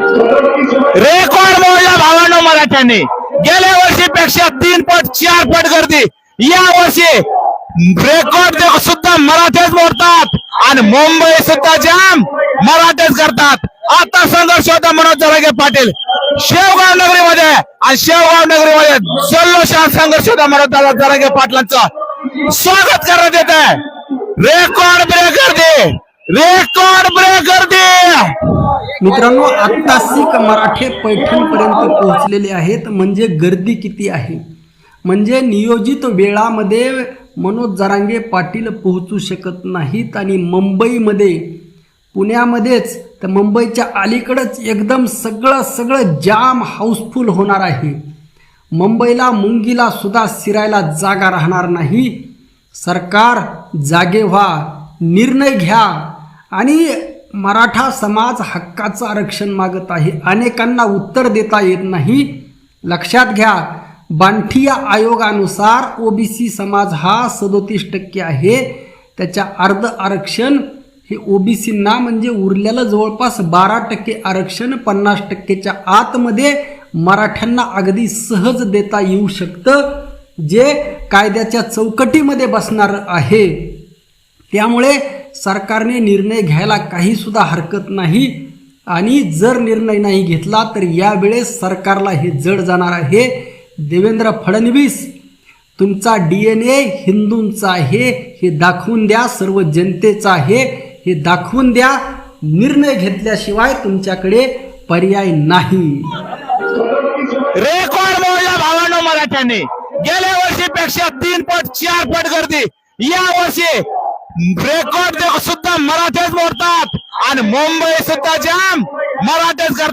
Record मोडला भावांनो मराठ्यांनी. गेल्या वर्षीपेक्षा तीन पट चार पट गर्दी. या वर्षी रेकॉर्ड सुद्धा मराठेच मोडतात. आणि मुंबई सुद्धा जाम मराठेच करतात. आता संघर्ष होता मनोज जरागे पाटील. शेवगाव नगरीमध्ये आणि शेवगाव नगरीमध्ये जल्लोषात संघर्ष होता मनोज जरागे पाटलांचं. स्वागत करण्यात येत आहे रेकॉर्ड ब्रेक गर्दी रेकॉर्ड ब्रेक गर्दी मित्रांनो आत्तासिक मराठे पैठणपर्यंत पोहोचलेले आहेत. म्हणजे गर्दी किती आहे? म्हणजे नियोजित वेळामध्ये मनोज जरांगे पाटील पोहोचू शकत नाहीत आणि मुंबईमध्ये पुण्यामध्येच तर मुंबईच्या अलीकडंच एकदम सगळं सगळं जाम हाऊसफुल होणार आहे. मुंबईला मुंगीला सुद्धा शिरायला जागा राहणार नाही. सरकार जागे व्हा निर्णय घ्या. आणि मराठा समाज हक्काचं आरक्षण मागत आहे. अनेकांना उत्तर देता येत नाही. लक्षात घ्या बांठिया आयोगानुसार ओबीसी समाज हा सदोतीस टक्के आहे. त्याच्या अर्ध आरक्षण हे ओबीसींना म्हणजे उरलेलं जवळपास बारा टक्के आरक्षण पन्नास टक्केच्या आतमध्ये मराठ्यांना अगदी सहज देता येऊ शकतं जे कायद्याच्या चौकटीमध्ये बसणार आहे. त्यामुळे सरकारने निर्णय घ्यायला काही सुद्धा हरकत नाही. आणि जर निर्णय नाही घेतला तर यावेळेस सरकारला हे जड जाणार आहे. देवेंद्र फडणवीस तुमचा डी एन ए हिंदूंचा आहे हे दाखवून द्या सर्व जनतेचा आहे हे दाखवून द्या. निर्णय घेतल्याशिवाय तुमच्याकडे पर्याय नाही. रेकॉर्ड मोडला भावांनो मराठ्यांनी. गेल्या वर्षीपेक्षा तीन पट चार पट गर्दी. या वर्षी ब्रेकआउट सुद्धा मराठेच मोडतात. आणि मुंबई सुद्धा जाम मराठेच करतात.